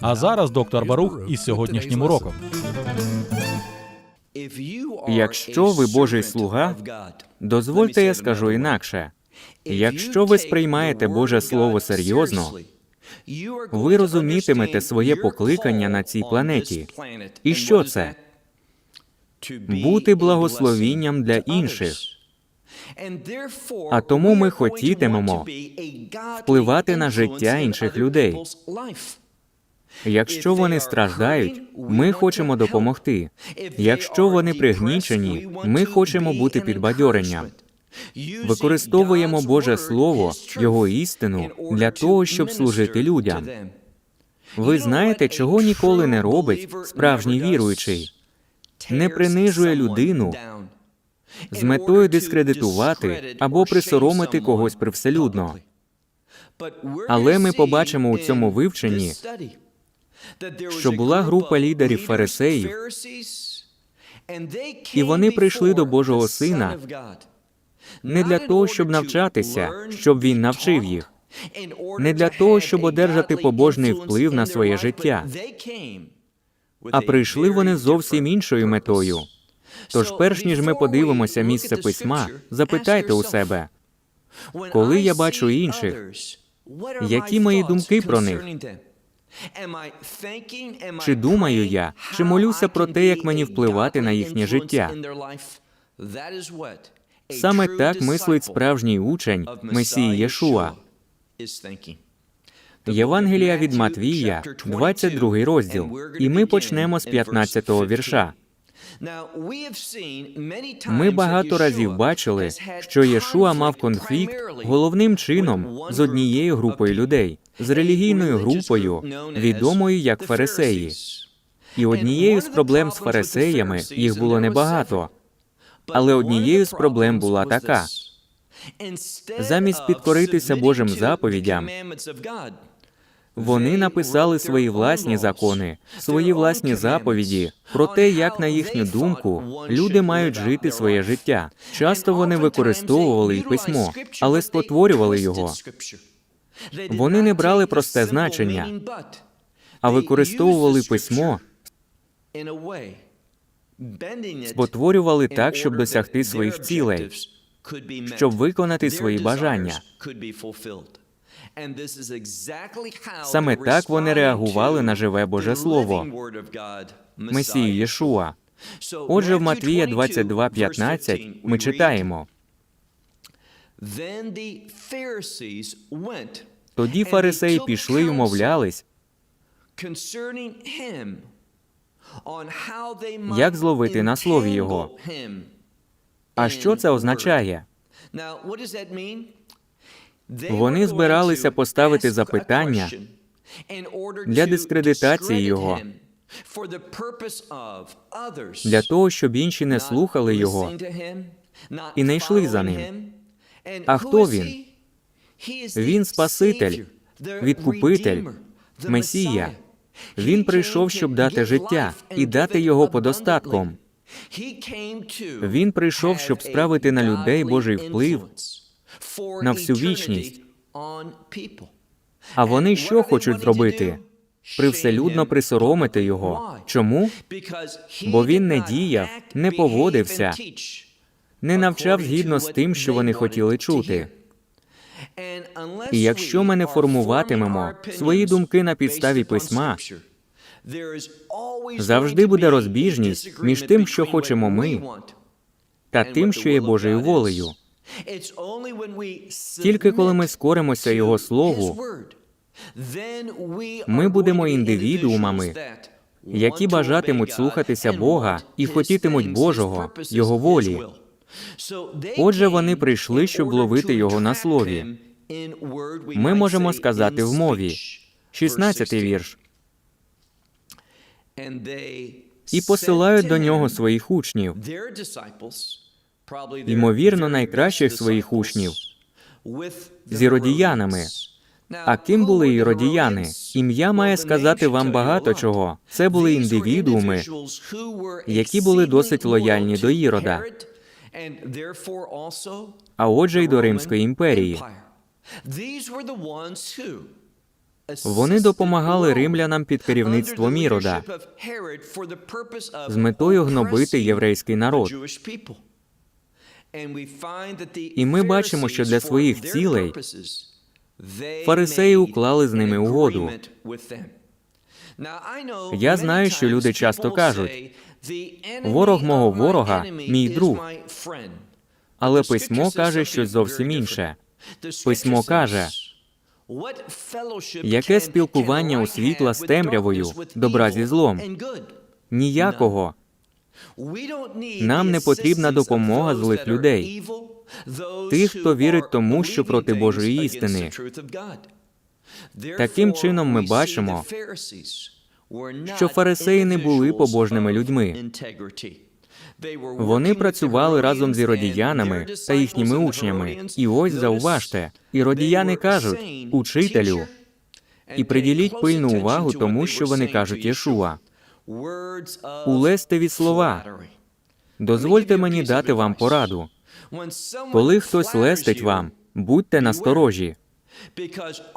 А зараз доктор Барух із сьогоднішнім уроком. Якщо ви Божий слуга, дозвольте я скажу інакше. Якщо ви сприймаєте Боже Слово серйозно, ви розумітимете своє покликання на цій планеті. І що це? Бути благословінням для інших. А тому ми хотітимемо впливати на життя інших людей. Якщо вони страждають, ми хочемо допомогти. Якщо вони пригнічені, ми хочемо бути підбадьоренням. Використовуємо Боже Слово, Його істину для того, щоб служити людям. Ви знаєте, чого ніколи не робить справжній віруючий? Не принижує людину з метою дискредитувати або присоромити когось привселюдно. Але ми побачимо у цьому вивченні, що була група лідерів фарисеїв, і вони прийшли до Божого Сина не для того, щоб навчатися, щоб він навчив їх, не для того, щоб одержати побожний вплив на своє життя, а прийшли вони зовсім іншою метою. Тож, перш ніж ми подивимося місце письма, запитайте у себе, коли я бачу інших, які мої думки про них? Чи думаю я, чи молюся про те, як мені впливати на їхнє життя. Саме так мислить справжній учень Месії Єшуа. Євангелія від Матвія, 22 розділ, і ми почнемо з 15-го вірша. Ми багато разів бачили, що Єшуа мав конфлікт головним чином з однією групою людей, з релігійною групою, відомою як фарисеї. І однією з проблем з фарисеями їх було небагато. Але однією з проблем була така: замість підкоритися Божим заповідям, вони написали свої власні закони, свої власні заповіді про те, як на їхню думку люди мають жити своє життя. Часто вони використовували й письмо, але спотворювали його. Вони не брали просте значення, А використовували письмо, спотворювали так, щоб досягти своїх цілей, щоб виконати свої бажання. Саме так вони реагували на живе Боже Слово. Месії Єшуа. Отже, в Матвія 22.15 ми читаємо. Тоді фарисеї пішли й умовлялись, як зловити на слові його. а що це означає? Вони збиралися поставити запитання для дискредитації його, для того, щоб інші не слухали його і не йшли за ним. А хто він? Він Спаситель, відкупитель, Месія. Він прийшов, щоб дати життя і дати його подостатком. Він прийшов, щоб справити на людей Божий вплив на всю вічність. А вони що хочуть зробити? Привселюдно присоромити його. Чому? Бо він не діяв, не поводився, Не навчав згідно з тим, що вони хотіли чути. І якщо ми не формуватимемо свої думки на підставі письма, завжди буде розбіжність між тим, що хочемо ми, та тим, що є Божою волею. Тільки коли ми скоримося Його Слову, ми будемо індивідуумами, які бажатимуть слухатися Бога і хотітимуть Божого, Його волі. Отже, вони прийшли, щоб ловити його на слові. Ми можемо сказати в мові. 16 вірш. І посилають до нього своїх учнів, ймовірно, найкращих своїх учнів, з іродіянами. А ким були іродіяни? Ім'я має сказати вам багато чого. Це були індивідууми, які були досить лояльні до Ірода, а отже й до Римської імперії. Вони допомагали римлянам під керівництвом Ірода з метою гнобити єврейський народ. І ми бачимо, що для своїх цілей фарисеї уклали з ними угоду. Я знаю, що люди часто кажуть, ворог мого ворога мій друг. Але письмо каже щось зовсім інше. Письмо каже, яке спілкування у світла з темрявою, добра зі злом? ніякого. Нам не потрібна допомога злих людей, тих, хто вірить тому, що проти Божої істини. Таким чином, ми бачимо, що фарисеї не були побожними людьми. Вони працювали разом з іродіянами та їхніми учнями. І ось зауважте, іродіяни кажуть учителю, і приділіть пильну увагу тому, що вони кажуть Єшуа. Улестиві слова. Дозвольте мені дати вам пораду. Коли хтось лестить вам, будьте насторожі,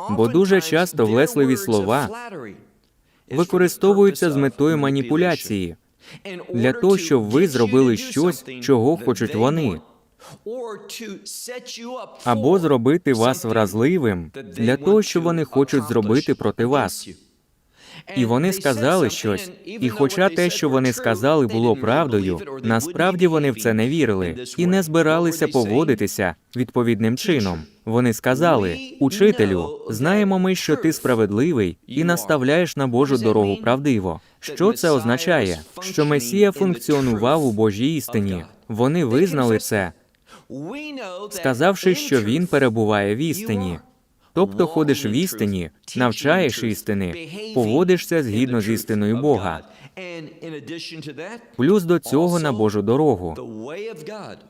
бо дуже часто влесливі слова використовуються з метою маніпуляції для того, щоб ви зробили щось, чого хочуть вони, або зробити вас вразливим для того, що вони хочуть зробити проти вас. І вони сказали щось, і хоча те, що вони сказали, було правдою, насправді вони в це не вірили і не збиралися поводитися відповідним чином. Вони сказали: Учителю, знаємо ми, що ти справедливий і наставляєш на Божу дорогу правдиво. Що це означає? Що Месія функціонував у Божій істині. Вони визнали це, сказавши, що він перебуває в істині. Тобто ходиш в істині, навчаєш істини, поводишся згідно з істиною Бога. Плюс до цього на Божу дорогу.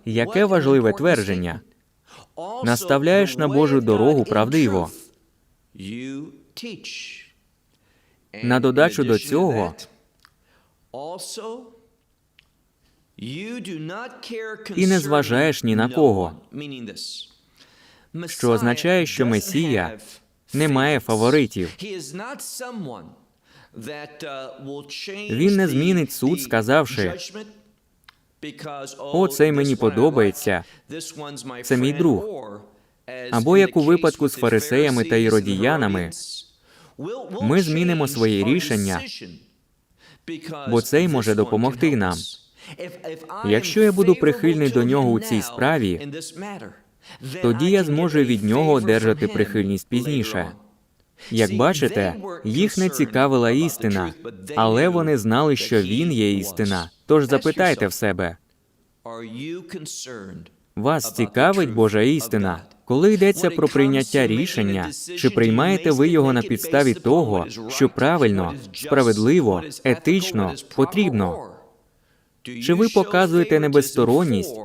Яке важливе твердження? Наставляєш на Божу дорогу правдиво. На додачу до цього і не зважаєш ні на кого, що означає, що Месія не має фаворитів. Він не змінить суд, сказавши, О, цей мені подобається, це мій друг. Або як у випадку з фарисеями та іродіянами, ми змінимо своє рішення, бо цей може допомогти нам. Якщо я буду прихильний до нього у цій справі, тоді я зможу від нього одержати прихильність пізніше. Як бачите, їх не цікавила істина, але вони знали, що він є істина. Тож запитайте в себе, вас цікавить Божа істина? Коли йдеться про прийняття рішення, чи приймаєте ви його на підставі того, що правильно, справедливо, етично, потрібно? Чи ви показуєте небезсторонність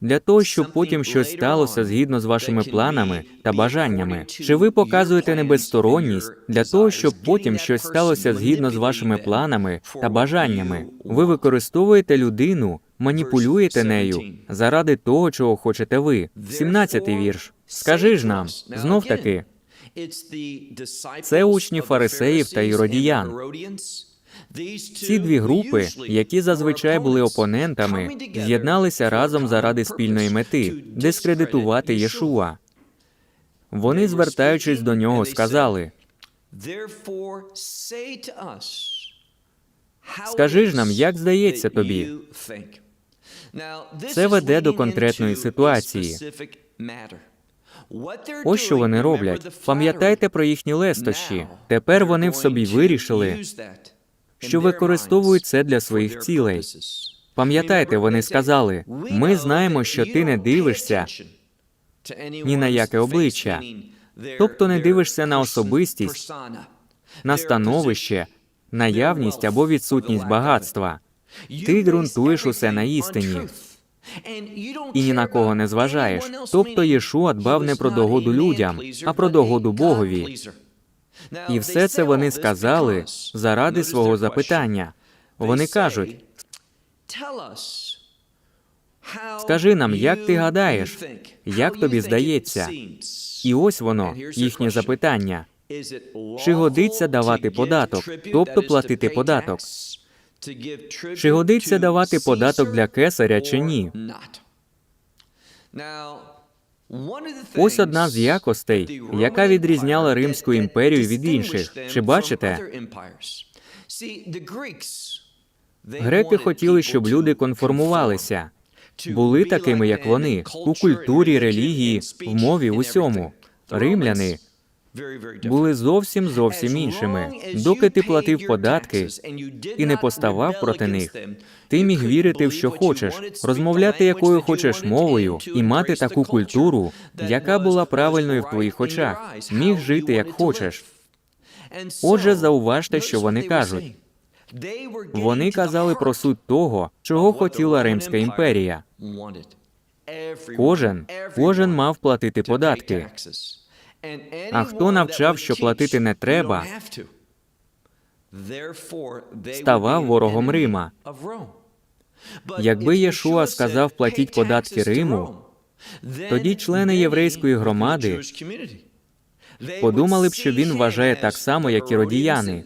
для того, щоб потім щось сталося згідно з вашими планами та бажаннями? Чи ви показуєте небезсторонність для того, щоб потім щось сталося згідно з вашими планами та бажаннями? Ви використовуєте людину, маніпулюєте нею заради того, чого хочете ви. 17-й вірш. Скажи ж нам, знов таки, це учні фарисеїв та іродіян. Ці дві групи, які зазвичай були опонентами, з'єдналися разом заради спільної мети дискредитувати Єшуа. Вони, звертаючись до нього, сказали: Скажи ж нам, як здається тобі? Це веде до конкретної ситуації. Ось що вони роблять. Пам'ятайте про їхні лестощі. Тепер вони в собі вирішили, що використовують це для своїх цілей. Пам'ятайте, вони сказали: ми знаємо, що ти не дивишся ні на яке обличчя. Тобто не дивишся на особистість, на становище, наявність або відсутність багатства. Ти ґрунтуєш усе на істині і ні на кого не зважаєш. Тобто Єшуа дбав не про догоду людям, а про догоду Богові. І все це вони сказали заради свого запитання. Вони кажуть: Скажи нам, як ти гадаєш, як тобі здається? і ось воно, їхнє запитання. Чи годиться давати податок, тобто платити податок? Чи годиться давати податок для кесаря чи ні? Ось одна з якостей, яка відрізняла Римську імперію від інших. Чи бачите? Греки хотіли, щоб люди конформувалися, були такими, як вони, у культурі, релігії, в мові, усьому. Римляни були зовсім зовсім іншими. Доки ти платив податки і не поставав проти них, ти міг вірити в що хочеш, розмовляти якою хочеш мовою і мати таку культуру, яка була правильною в твоїх очах, міг жити як хочеш. Отже, зауважте, що вони кажуть. Вони казали про суть того, чого хотіла Римська імперія. Кожен, кожен мав платити податки. А хто навчав, що платити не треба, ставав ворогом Рима. Якби Єшуа сказав платіть податки Риму, тоді члени єврейської громади подумали б, що він вважає так само, як і родіяни,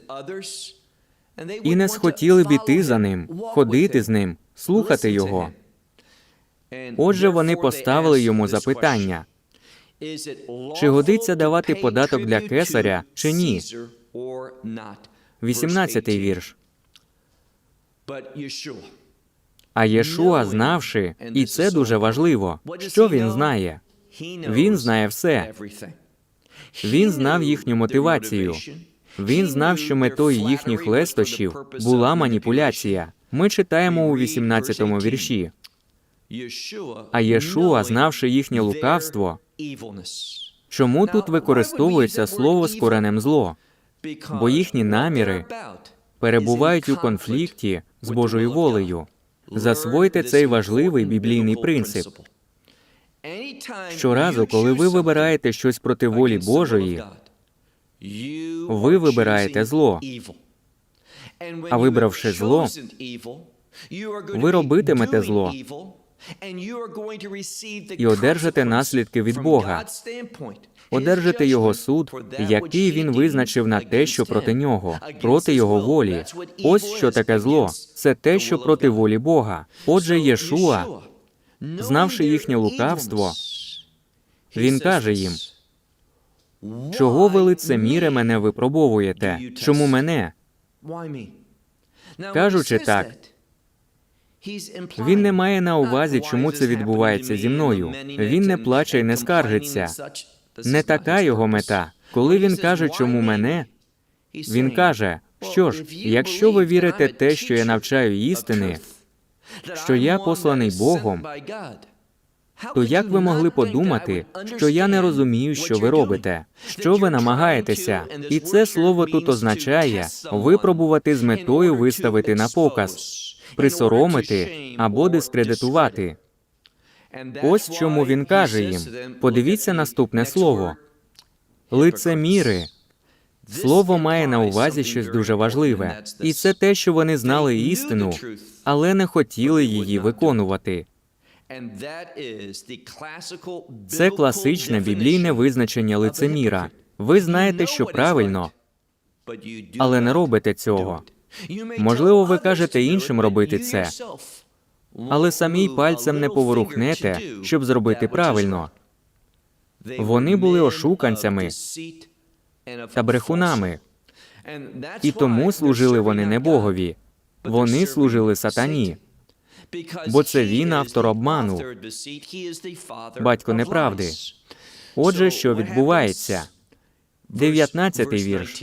і не схотіли б іти за ним, ходити з ним, слухати його. Отже, вони поставили йому запитання. Чи годиться давати податок для кесаря чи ні? 18-й вірш. А Єшуа, знавши, і це дуже важливо, що він знає. Він знає все. Він знав їхню мотивацію. Він знав, що метою їхніх лестощів була маніпуляція. Ми читаємо у 18-му вірші. А Єшуа, знавши їхнє лукавство, чому тут використовується слово з коренем зло? бо їхні наміри перебувають у конфлікті з Божою волею. Засвойте цей важливий біблійний принцип. Щоразу, коли ви вибираєте щось проти волі Божої, ви вибираєте зло. А вибравши зло, ви робитимете зло і одержите наслідки від Бога, одержите його суд, який він визначив на те, що проти нього, проти його волі. Ось що таке зло. Це те, що проти волі Бога. Отже, Єшуа, знавши їхнє лукавство, він каже їм: чого ви лицеміре мене випробовуєте? Чому мене? Кажучи так, Він не має на увазі, чому це відбувається зі мною. Він не плаче і не скаржиться. Не така його мета. Коли він каже, чому мене, він каже, що ж, якщо ви вірите те, що я навчаю істини, що я посланий Богом, то як ви могли подумати, що я не розумію, що ви робите, що ви намагаєтеся? І це слово тут означає випробувати з метою виставити на показ, присоромити або дискредитувати. Ось чому він каже їм: подивіться наступне слово. Лицеміри. Слово має на увазі щось дуже важливе, і це те, що вони знали істину, але не хотіли її виконувати. Це класичне біблійне визначення лицеміра. Ви знаєте, що правильно, але не робите цього. Можливо, ви кажете іншим робити це, Але самі пальцем не поворухнете, щоб зробити правильно. Вони були ошуканцями Та брехунами. І тому служили вони не Богові. Вони служили сатані. бо це він автор обману, батько неправди. Отже, що відбувається? 19-й вірш.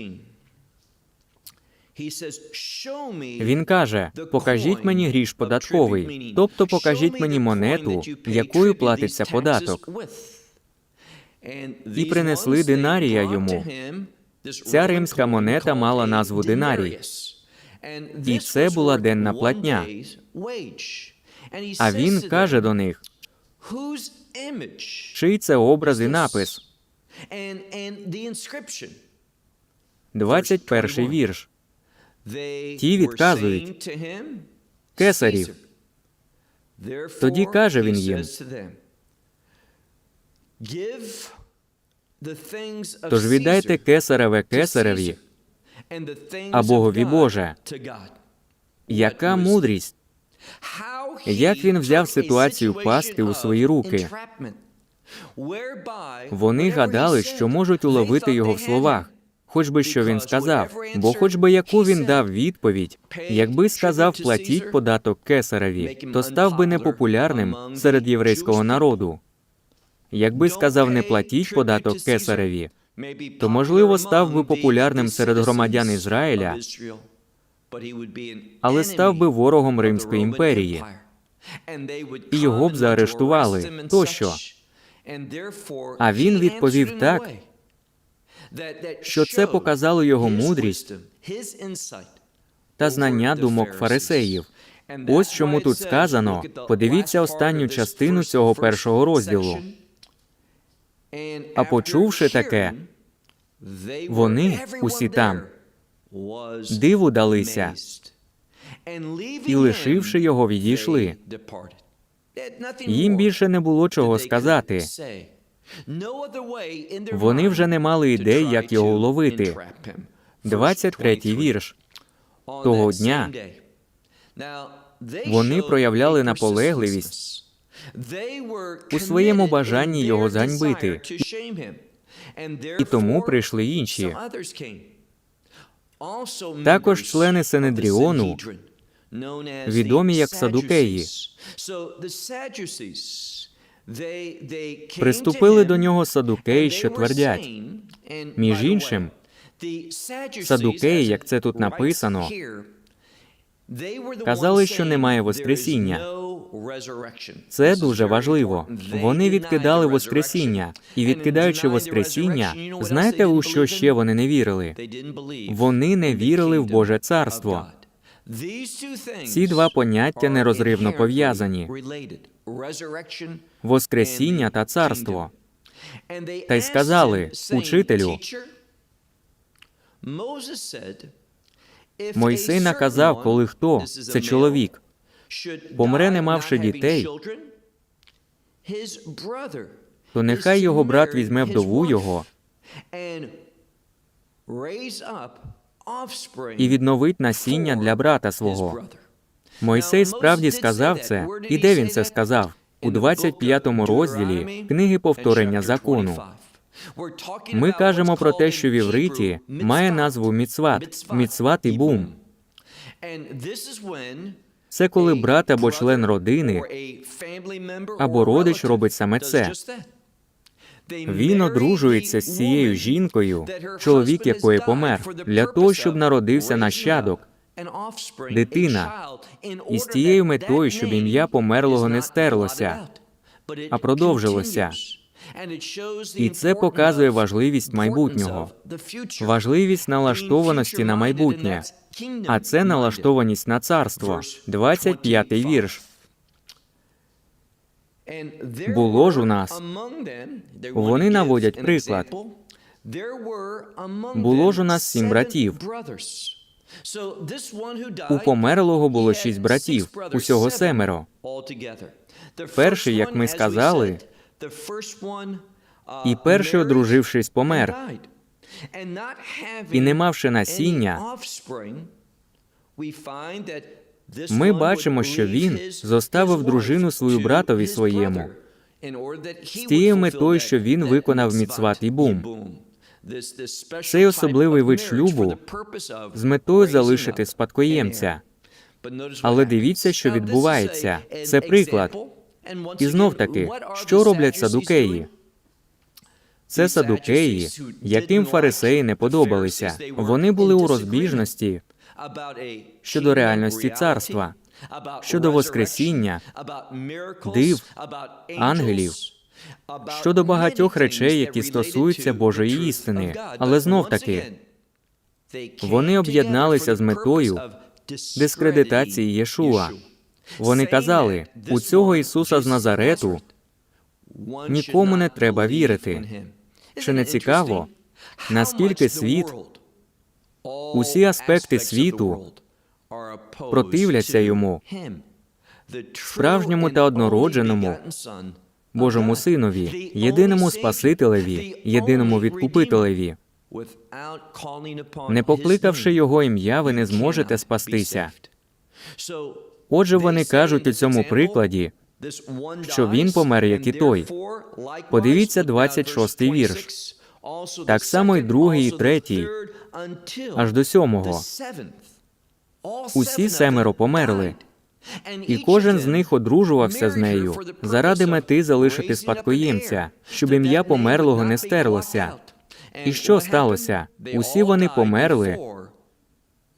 Він каже: покажіть мені гріш податковий, тобто покажіть мені монету, якою платиться податок. і принесли динарія йому. Ця римська монета мала назву динарій. І це була денна платня. А він каже до них, чий це образ і напис. 21 вірш. Ті відказують Кесарів. Тоді каже він їм, Тож віддайте кесареве кесареві, а Богові Боже. яка мудрість. Як він взяв ситуацію пастки у свої руки? Вони гадали, що можуть уловити його в словах, хоч би що він сказав, бо хоч би яку він дав відповідь, якби сказав платіть податок кесареві, то став би непопулярним серед єврейського народу. Якби сказав не платіть податок кесареві, то можливо став би популярним серед громадян Ізраїля, але став би ворогом Римської імперії. і його б заарештували тощо. А він відповів так, що це показало його мудрість та знання думок фарисеїв. Ось чому тут сказано, подивіться останню частину цього першого розділу. А почувши таке, Вони усі там диву далися і, лишивши його, відійшли. Їм більше не було чого сказати. Вони вже не мали ідей, як його уловити. 23-й вірш. Того дня вони проявляли наполегливість у своєму бажанні його зганьбити. і тому прийшли інші. Також члени Синедріону, відомі як садукеї, приступили до нього садукеї, що твердять. Між іншим, садукеї, як це тут написано, казали, що немає Воскресіння. Це дуже важливо. Вони відкидали Воскресіння, і відкидаючи Воскресіння, знаєте, у що ще вони не вірили? Вони не вірили в Боже царство. Ці два поняття нерозривно пов'язані Воскресіння та царство. Та й сказали, учителю, Мойсей наказав, коли хто це чоловік, помре, не мавши дітей, то нехай його брат візьме вдову його і відновить насіння для брата свого. Мойсей справді сказав це, і де він це сказав? У 25 розділі книги повторення закону. Ми кажемо про те, що в івриті має назву міцват, міцват і бум. Це коли брат або член родини або родич робить саме це. Він одружується з цією жінкою, чоловік якої помер, для того, щоб народився нащадок, дитина, і з тією метою, щоб ім'я померлого не стерлося, а продовжилося. І це показує важливість майбутнього, важливість налаштованості на майбутнє, а це налаштованість на царство. 25-й вірш. Було ж у нас. Вони наводять приклад. Було ж у нас сім братів. У померлого було шість братів, усього семеро. Перший, як ми сказали, І перший, одружившись, помер. І не мавши насіння, Ми бачимо, що він зоставив дружину свою братові своєму, з тією метою, що він виконав міцват і бум. Цей особливий вид шлюбу з метою залишити спадкоємця. Але дивіться, що відбувається. Це приклад. І знов таки, що роблять садукеї? Це садукеї, яким фарисеї не подобалися. Вони були у розбіжності щодо реальності царства, щодо Воскресіння, див, ангелів, щодо багатьох речей, які стосуються Божої істини. Але знов таки, вони об'єдналися з метою дискредитації Єшуа. Вони казали, у цього Ісуса з Назарету нікому не треба вірити. Чи не цікаво, наскільки світ, усі аспекти світу противляться йому, справжньому та однородженому Божому Синові, єдиному Спасителеві, єдиному відкупителеві. Не покликавши його ім'я, ви не зможете спастися. Отже, вони кажуть у цьому прикладі, що він помер, як і той. Подивіться 26-й вірш. Так само й другий, і третій, аж до сьомого. Усі семеро померли. І кожен з них одружувався з нею заради мети залишити спадкоємця, щоб ім'я померлого не стерлося. І що сталося? Усі вони померли,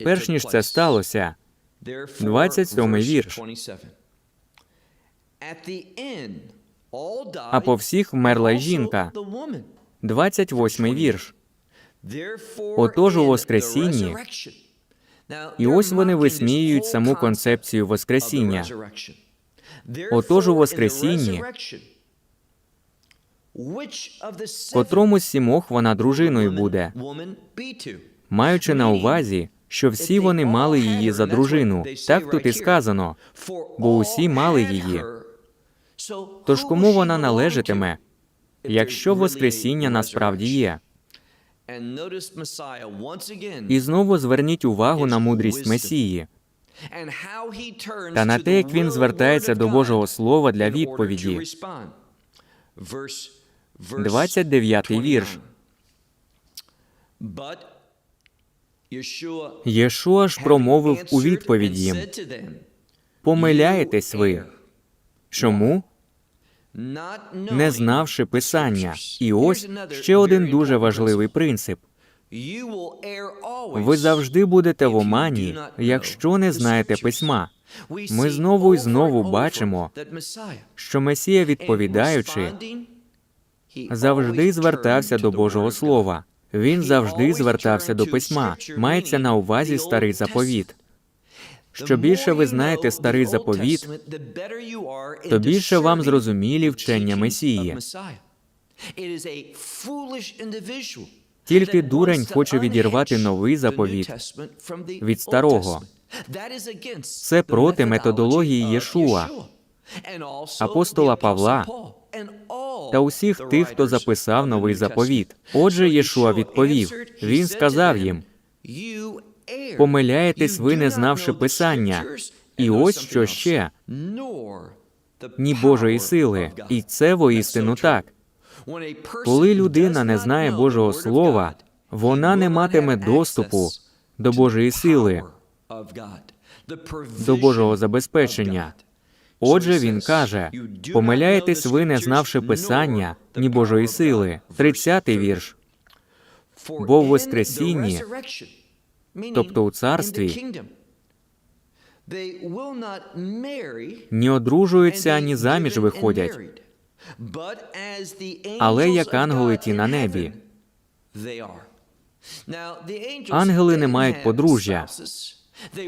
перш ніж це сталося. 27-й вірш. А по всіх вмерла жінка. 28-й вірш. Отож у Воскресінні. І ось вони висміюють саму концепцію Воскресіння. Отож у Воскресінні, Котрому з сімох вона дружиною буде, маючи на увазі, що всі вони мали її за дружину. Так тут і сказано, бо усі мали її. Тож кому вона належатиме, якщо Воскресіння насправді є? І знову зверніть увагу на мудрість Месії та на те, як він звертається до Божого Слова для відповіді. 29-й вірш. Єшуа ж промовив у відповідь їм, помиляєтесь ви. Чому? Не знавши Писання. І ось ще один дуже важливий принцип. Ви завжди будете в омані, якщо не знаєте письма. Ми знову і знову бачимо, що Месія, відповідаючи, завжди звертався до Божого Слова. Він завжди звертався до письма. Мається на увазі старий заповіт. Що більше ви знаєте старий заповіт, то більше вам зрозумілі вчення Месії. Тільки дурень хоче відірвати новий заповіт від старого. Це проти методології Єшуа, апостола Павла та усіх тих, хто записав новий заповіт. Отже, Єшуа відповів. Він сказав їм: помиляєтесь ви, не знавши Писання. І ось що ще ні Божої сили, і це воістину так. Коли людина не знає Божого Слова, вона не матиме доступу до Божої сили, до Божого забезпечення. Отже, він каже: помиляєтесь ви, не знавши Писання, ні Божої сили. 30-й вірш. Бо в Воскресінні, Тобто у царстві не одружуються ані заміж виходять, але як ангели ті на небі. Ангели не мають подружжя.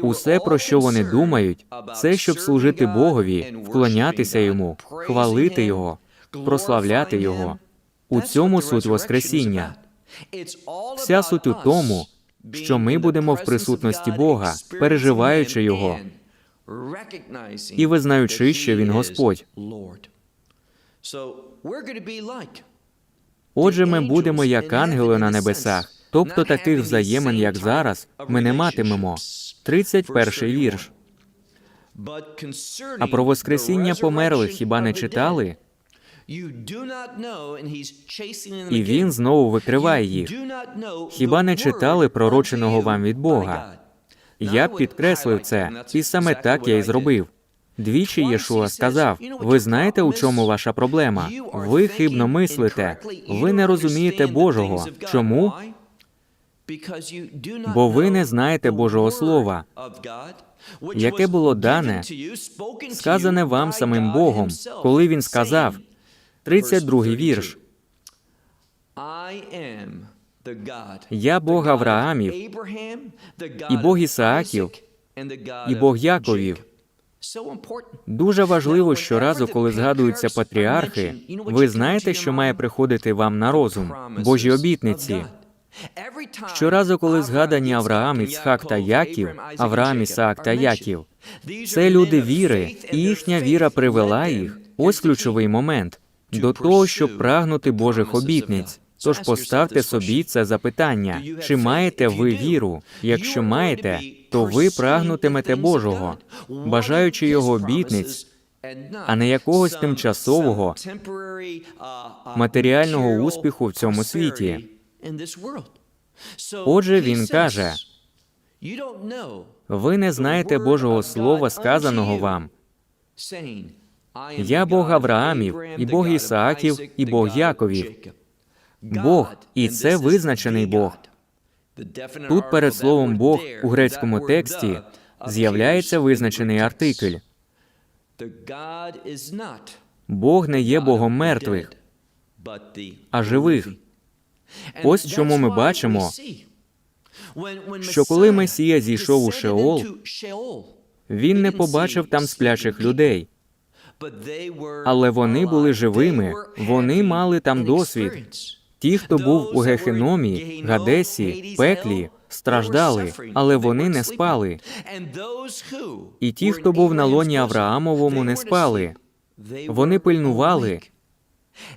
Усе, про що вони думають, це щоб служити Богові, вклонятися йому, хвалити Його, прославляти Його. У цьому суть Воскресіння. Вся суть у тому, що ми будемо в присутності Бога, переживаючи Його і визнаючи, що Він Господь. Отже, ми будемо як ангели на небесах, тобто таких взаємин, як зараз, ми не матимемо. 31 вірш. А про Воскресіння померлих хіба не читали? І він знову викриває їх. Хіба не читали пророченого вам від Бога? Я підкреслив це, і саме так я й зробив. Двічі Єшуа сказав: ви знаєте, у чому ваша проблема? Ви хибно мислите, ви не розумієте Божого. Чому? Бо ви не знаєте Божого Слова, яке було дане, сказане вам самим Богом, коли він сказав: 32-й вірш. Я Бог Авраамів, і Бог Ісааків, і Бог Яковів. Дуже важливо щоразу, коли згадуються патріархи, ви знаєте, що має приходити вам на розум Божі обітниці. Щоразу, коли згадані Авраам, Іцхак та Яків, Авраам, Ісаак та Яків, це люди віри, і їхня віра привела їх. Ось ключовий момент до того, щоб прагнути Божих обітниць. Тож поставте собі це запитання: чи маєте ви віру? Якщо маєте, то ви прагнутимете Божого, бажаючи його обітниць, а не якогось тимчасового матеріального успіху в цьому світі. Отже, він каже: ви не знаєте Божого Слова, сказаного вам. Я Бог Авраамів, і Бог Ісааків, і Бог Яковів. Бог, і це визначений Бог. Тут перед словом Бог у грецькому тексті з'являється визначений артикль. Бог не є Богом мертвих, а живих. Ось чому ми бачимо, що коли Месія зійшов у Шеол, Він не побачив там сплячих людей, але вони були живими, вони мали там досвід. Ті, хто був у Гехеномі, Гадесі, пеклі, страждали, але вони не спали. І ті, хто був на лоні Авраамовому, не спали. Вони пильнували,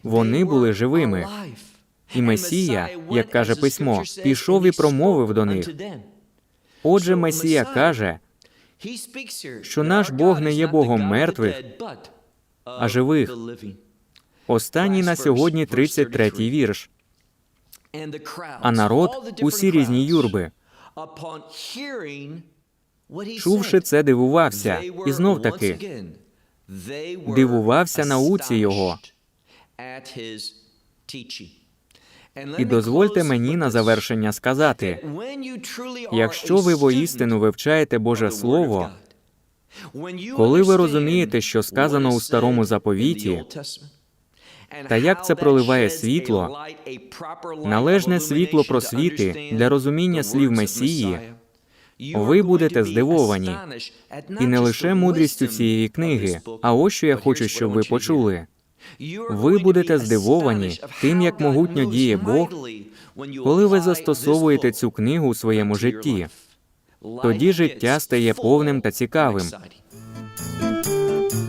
вони були живими. І Месія, як каже письмо, пішов і промовив до них. Отже, Месія каже, що наш Бог не є Богом мертвих, а живих. Останній на сьогодні 33-й вірш. А народ усі різні юрби. Чувши це, дивувався, і знов таки дивувався науці його. І дозвольте мені на завершення сказати: якщо ви воістину вивчаєте Боже Слово, коли ви розумієте, що сказано у старому заповіті, та як це проливає світло, належне світло просвіти для розуміння слів Месії, ви будете здивовані. і не лише мудрістю цієї книги, а ось що я хочу, щоб ви почули. Ви будете здивовані тим, як могутньо діє Бог, Коли ви застосовуєте цю книгу у своєму житті, тоді життя стає повним та цікавим.